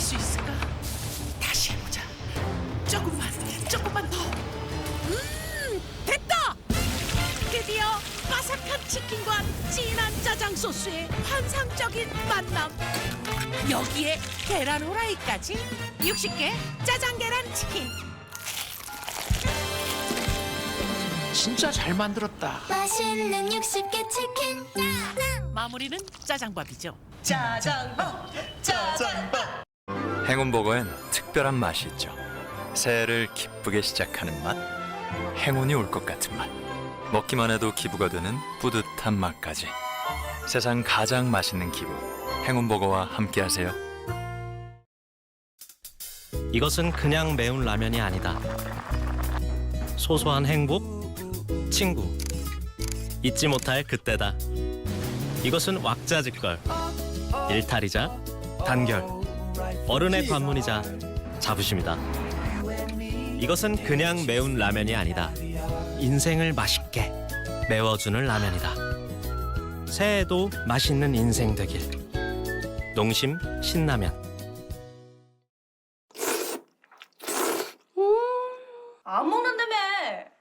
할 수 있을까? 다시 해보자. 조금만, 조금만 더. 음, 됐다! 드디어 바삭한 치킨과 진한 짜장 소스의 환상적인 만남. 여기에 계란 후라이까지 60개 짜장 계란 치킨. 진짜 잘 만들었다. 맛있는 60개 치킨 마무리는 짜장밥이죠. 행운버거엔 특별한 맛이 있죠. 새해를 기쁘게 시작하는 맛, 행운이 올 것 같은 맛, 먹기만 해도 기부가 되는 뿌듯한 맛까지. 세상 가장 맛있는 기부, 행운버거와 함께하세요. 이것은 그냥 매운 라면이 아니다. 소소한 행복, 친구, 잊지 못할 그때다. 이것은 왁자지껄, 일탈이자 단결, 어른의 관문이자 자부심이다. 이것은 그냥 매운 라면이 아니다. 인생을 맛있게 메워주는 라면이다. 새해에도 맛있는 인생 되길. 농심 신라면. 안 먹는다며.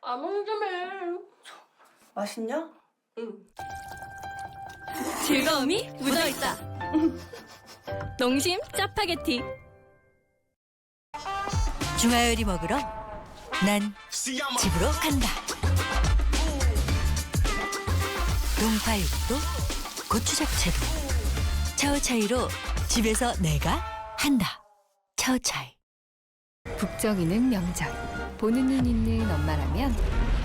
안 온다며. 맛있냐? 즐거움이 묻어있다. 농심 짜파게티. 중화요리 먹으러 난 집으로 간다. 동파육도 고추잡채도 차오차이로 집에서 내가 한다. 차오차이. 북정이는 명절. 보는 눈 있는 엄마라면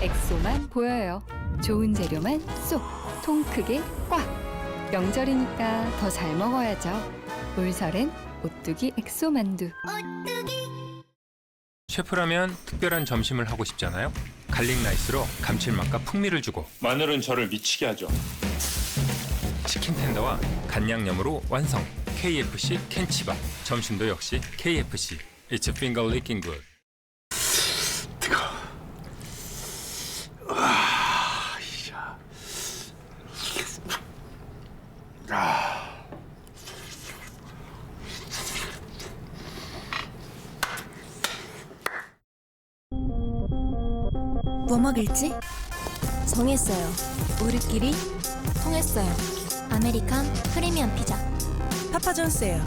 엑소만 보여요. 좋은 재료만 쏙, 통 크게 꽉. 명절이니까 더 잘 먹어야죠. 올설엔 오뚜기 엑소 만두. 셰프라면 특별한 점심을 하고 싶잖아요. 갈릭 라이스로 감칠맛과 풍미를 주고 마늘은 저를 미치게 하죠. 치킨 텐더와 간 양념으로 완성. KFC 캔치밥. 점심도 역시 KFC. It's finger licking good. 먹을지 정했어요 우리끼리 통했어요 아메리칸 프리미엄 피자 파파존스예요.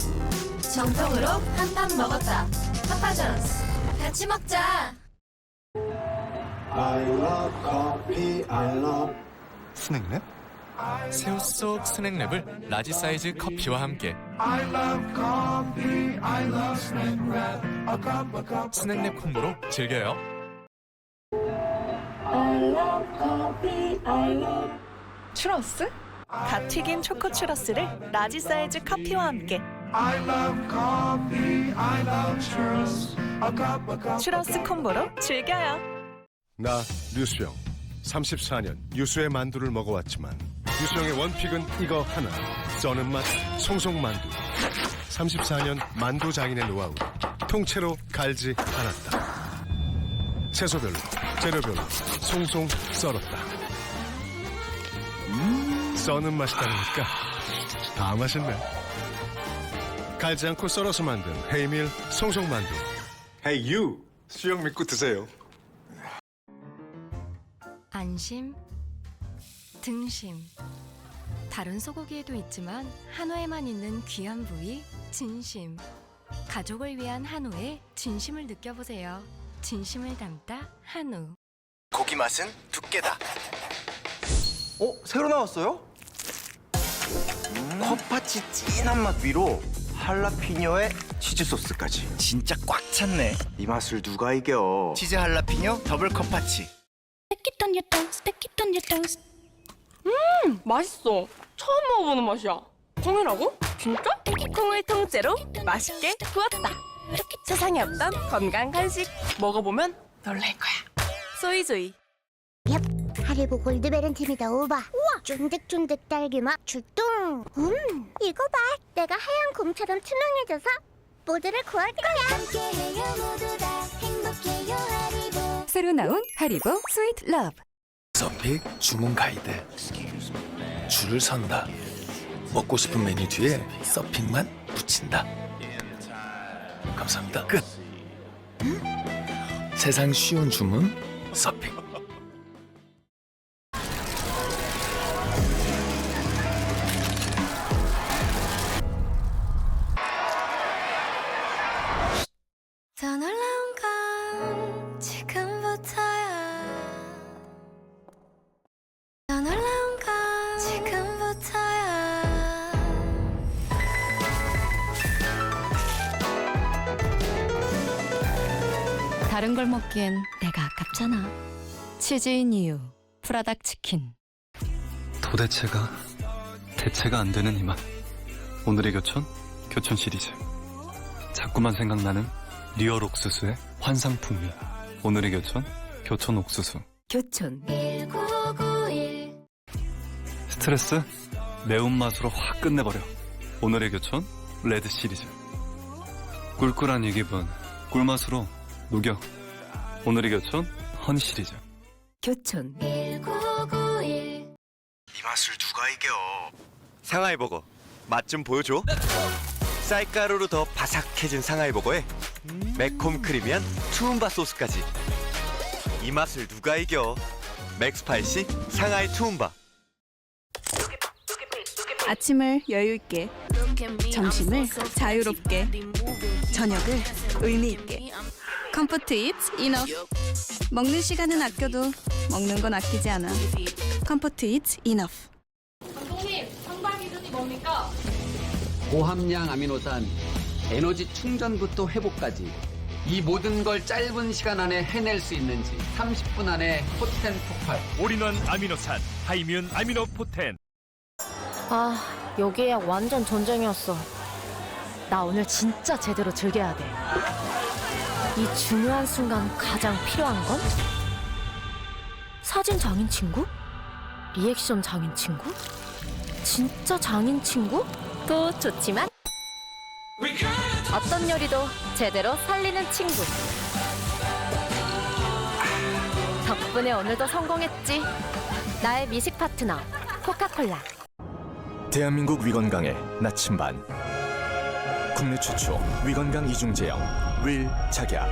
정통으로 한판 먹었다. 파파존스. 같이 먹자. 스낵랩? 새우 속 스낵랩을 라지 사이즈 커피와 함께 스낵랩 콤보로 즐겨요 추러스? 갓 튀긴 초코 추러스를 라지 사이즈 커피와 함께. 추러스 콤보로 즐겨요. 나 류수영. 34년 유수의 만두를 먹어왔지만 유수영의 원픽은 이거 하나. 써는 맛 송송 만두. 34년 만두 장인의 노하우. 통째로 갈지 않았다. 채소별로 재료별로 송송 썰었다 음, 써는 맛이다니까 다 맛있네 갈지 않고 썰어서 만든 헤이밀 송송만두 헤이 유 수영 믿고 드세요 안심, 등심. 다른 소고기에도 있지만 한우에만 있는 귀한 부위 진심. 가족을 위한 한우의 진심을 느껴보세요. 진심을 담다 한우. 고기 맛은 두께다 어? 새로 나왔어요? 컵파치 진한 맛 위로 할라피뇨에 치즈 소스까지 진짜 꽉 찼네 이 맛을 누가 이겨 치즈 할라피뇨 더블 컵파치 Stick it on your toes, stick it on your toes. 음, 맛있어. 처음 먹어보는 맛이야. 콩이라고? 진짜? 콩을 통째로 맛있게 구웠다. 세상에 없던 건강 간식 먹어보면 놀랄 거야. 소이소이. 하리보 골드베른 팀이다 오바. 우와! 쫀득쫀득 딸기맛 출동! 음 이거 봐. 내가 하얀 곰처럼 투명해져서 모두를 구할 거야 함께해요 모두 다. 행복해요 하리보. 새로 나온 하리보 스위트 러브. 서픽 주문 가이드. 줄을 선다. 먹고 싶은 메뉴 뒤에 서핑만 붙인다 감사합니다. 끝. 세상 쉬운 주문 서핑. 걸 먹기엔 내가 아깝잖아. 치즈인 이유 프라닭 치킨. 도대체가 대체가 안 되는 이 맛. 오늘의 교촌 교촌 시리즈. 자꾸만 생각나는 리얼 옥수수의 환상 풍미. 오늘의 교촌 교촌 옥수수. 교촌 1991 스트레스 매운맛으로 확 끝내버려. 오늘의 교촌 레드 시리즈. 꿀꿀한 이 기분 꿀맛으로 녹여. 오늘의 교촌 허니 시리즈. 교촌 1991이 맛을 누가 이겨? 상하이 버거 맛 좀 보여줘. 쌀가루로 더 바삭해진 상하이 버거에 매콤 크리미한 투움바 소스까지. 이 맛을 누가 이겨? 맥스파이시 상하이 투움바. 아침을 여유 있게, 점심을 자유롭게, 저녁을 의미 있게. 컴포트 이츠 이너. 먹는 시간은 아껴도 먹는 건 아끼지 않아. 컴포트 이츠 이너프. 고함량 아미노산, 에너지 충전부터 회복까지 이 모든 걸 짧은 시간 안에 해낼 수 있는지 30분 안에 포텐 폭발. 올인원 아미노산 하이뮨 아미노 포텐. 아 여기 예약 완전 전쟁이었어 나 오늘 진짜 제대로 즐겨야 돼 이 중요한 순간 가장 필요한 건? 사진 장인 친구? 리액션 장인 친구? 진짜 장인 친구? 도 좋지만 어떤 요리도 제대로 살리는 친구 덕분에 오늘도 성공했지 나의 미식 파트너 코카콜라 대한민국 위건강의 나침반 국내 최초 위건강 이중 제형 윌 작약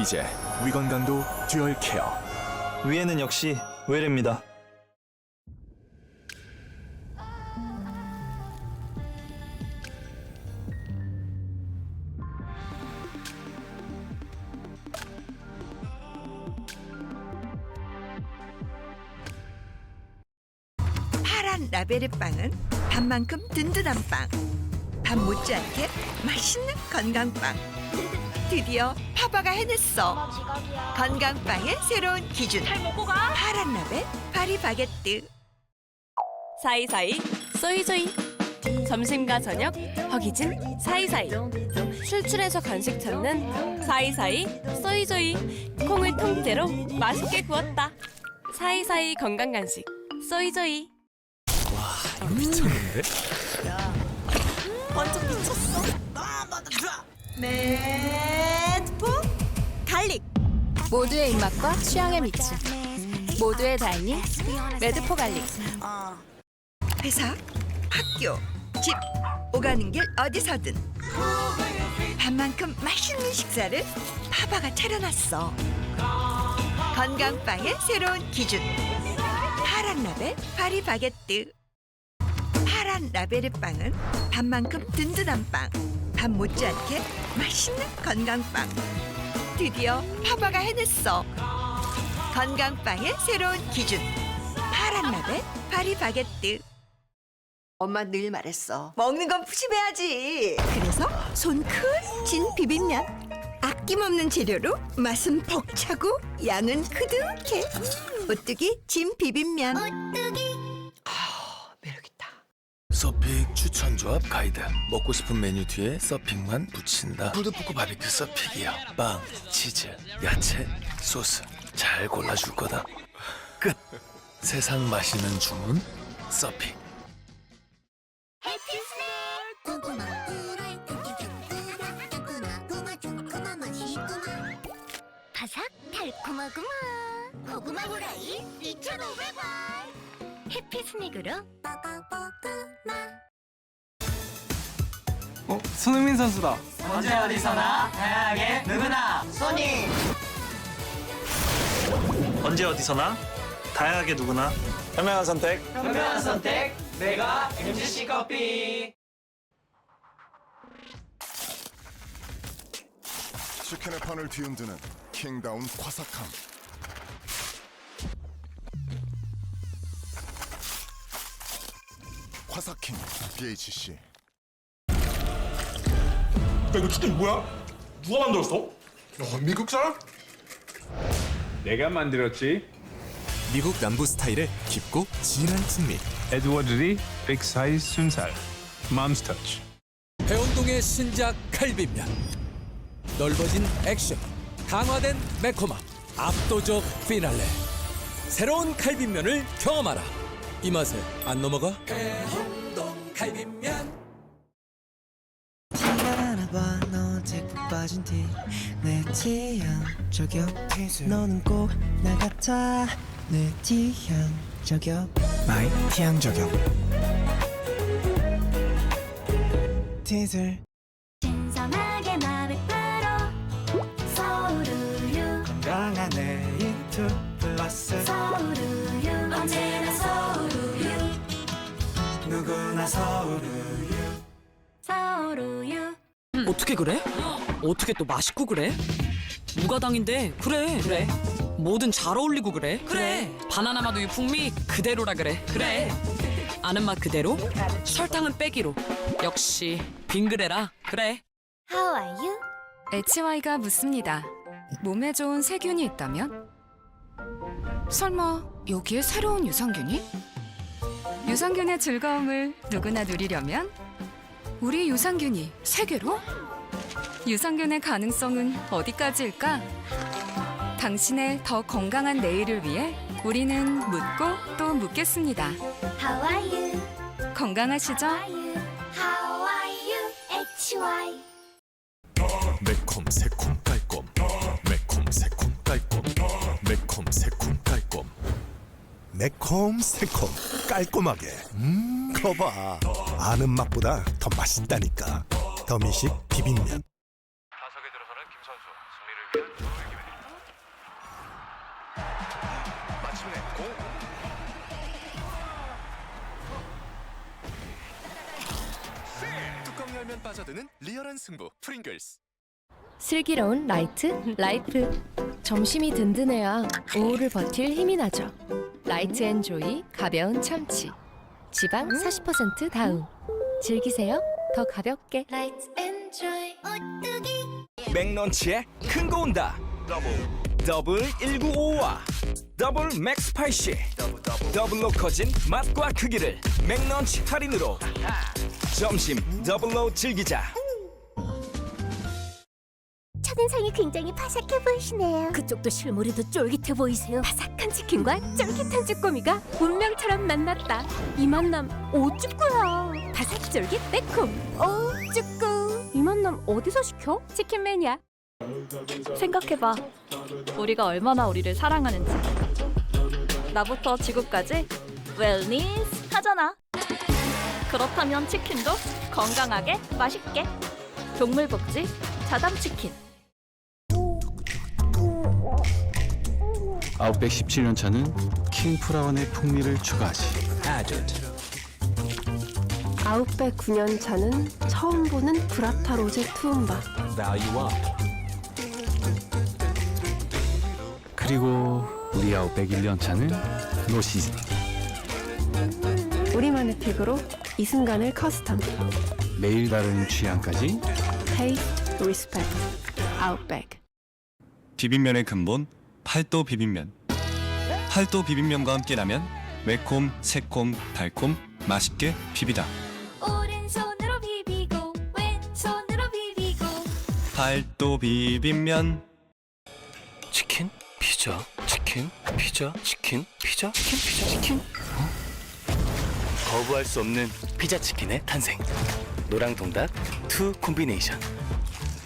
이제 위건강도 듀얼 케어 위에는 역시. 파란 라벨의 빵은 밥만큼 든든한 빵. 밥 못지않게 맛있는 건강빵. 드디어 파바가 해냈어. 건강빵의 새로운 기준. 파란 라벨 파리 바게뜨. 사이사이 소이조이. 점심과 저녁 허기진 사이사이. 출출해서 간식 찾는 사이사이 소이조이. 콩을 통째로 맛있게 구웠다. 사이사이 건강 간식 소이조이. 미쳤는데? 완전 미쳤어. 매트포 갈릭. 모두의 입맛과 취향에 미친 모두의 다이닝 매드포 갈릭. 회사, 학교, 집, 오가는 길 어디서든 밥만큼 맛있는 식사를 파바가 차려놨어. 건강빵의 새로운 기준. 파란 라벨 파리 바게뜨. 파란 라벨의 빵은 밥만큼 든든한 빵. 밥 못지않게 맛있는 건강빵. 드디어 파바가 해냈어. 건강빵의 새로운 기준. 파란 라벨 파리 바게뜨. 엄마 늘 말했어. 먹는 건 푸짐해야지. 그래서 손 큰 진 비빔면. 아낌없는 재료로 맛은 벅차고 양은 그득해. 오뚜기 진 비빔면. 매력있다. 서픽 추천 조합 가이드. 먹고 싶은 메뉴 뒤에 서픽만 붙인다. 푸드포크 바비큐 서픽이야. 빵, 치즈, 야채, 소스 잘 골라줄 거다. 끝. 세상 맛있는 주문 서픽. 바삭 달콤하구만 고구마 후라이 2,500원 해피 스낵으로 뻐거뻐구마 어, 손흥민 선수다. 언제 어디서나 다양하게 누구나 소니 언제 어디서나 다양하게 누구나 현명한 선택. 현명한 선택 내가 MGC 커피 치킨의 판을 뒤흔드는 킹다운 화사함. 화사킹 BHC. 야 이거 치킨 뭐야? 누가 만들었어? 야, 미국 사람? 내가 만들었지. 미국 남부 스타일의 깊고 진한 풍미. 에드워드 리 빅사이즈 순살. 맘스터치. 해운동의 신작 칼빈면 넓어진 액션 강화된 매콤함 압도적 피날레 새로운 칼빈면을 경험하라 이 맛에 안 넘어가? 칼빈면. 알아봐 너 자꾸 빠진 티내 취향 저격. 너는 꼭 나 같아. 내 취향 저격. 마이 취향 저격. 티슬 누구나 서울우유. 서울우유. 어떻게 그래? 어떻게 또 맛있고 그래? 무가당인데? 그래. 그래. 뭐든 잘 어울리고 그래. 그래. 바나나 맛 우유 풍미 그대로라 그래. 그래. 아는 맛 그대로 설탕은 빼기로. 역시 빙그레라. 그래. How are you? HY가 묻습니다. 몸에 좋은 세균이 있다면? 설마 여기에 새로운 유산균이? 유산균의 즐거움을 누구나 누리려면 우리 유산균이 세계로? 유산균의 가능성은 어디까지일까? 당신의 더 건강한 내일을 위해 우리는 묻고 또 묻겠습니다. How are you? 건강하시죠? How are you? How are you? HY 매콤 새콤 깔끔. 매콤 새콤 깔끔. 매콤 새콤 깔끔. 매콤 새콤 깔끔하게. 음, 거봐. 아는 맛보다 더 맛있다니까. 더미식 비빔면. 타석에 들어서는 김 선수 승리를 위한 조르기 마침내 공. 뚜껑 열면 빠져드는 리얼한 승부 프링글스. 슬기로운 라이트 라이프 점심이 든든해야 오후를 버틸 힘이 나죠 라이트 앤 조이 가벼운 참치. 지방 40% 다운. 즐기세요. 더 가볍게. Let's enjoy 오뚜기. 맥런치에 큰 거 온다. 더블. 195와 더블 맥 스파이시 더블로 커진 맛과 크기를 맥런치 할인으로 점심 더블로 즐기자 첫인상이 굉장히 바삭해 보이시네요. 그쪽도 실물이 더 쫄깃해 보이세요? 바삭한 치킨과 쫄깃한 쭈꾸미가 운명처럼 만났다. 이 만남 오쭈꾸야 바삭 쫄깃 매콤. 오쭈꾸 이 만남 어디서 시켜? 치킨 매니아. 생각해봐. 우리가 얼마나 우리를 사랑하는지. 나부터 지구까지 웰니스 하잖아. 그렇다면 치킨도 건강하게 맛있게. 동물복지 자담치킨 아웃백 17년 차는 킹 프라운의 풍미를 추가하지. 아웃백 9년 차는 처음 보는 브라타 로제 투움바. 그리고 우리 아웃백 1년 차는 노시즌. 우리만의 픽으로 이 순간을 커스텀. 매일 다른 취향까지. 테이스트 리스펙트 아웃백. 비빔면의 근본 팔도 비빔면. 팔도 비빔면과 함께 라면 매콤, 새콤, 달콤, 맛있게 비비다. 오른손으로 비비고 왼손으로 비비고 팔도 비빔면. 치킨? 피자? 치킨? 피자? 치킨? 피자? 치킨? 피자? 치킨? 어? 거부할 수 없는 피자 치킨의 탄생. 노랑통닭 투 콤비네이션.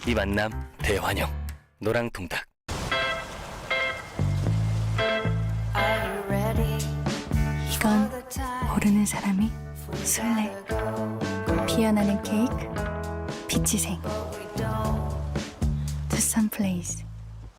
이 만남 대환영. 노랑통닭. 모르는 사람이 술래 피어나는 케이크 기치생. 투썸 플레이스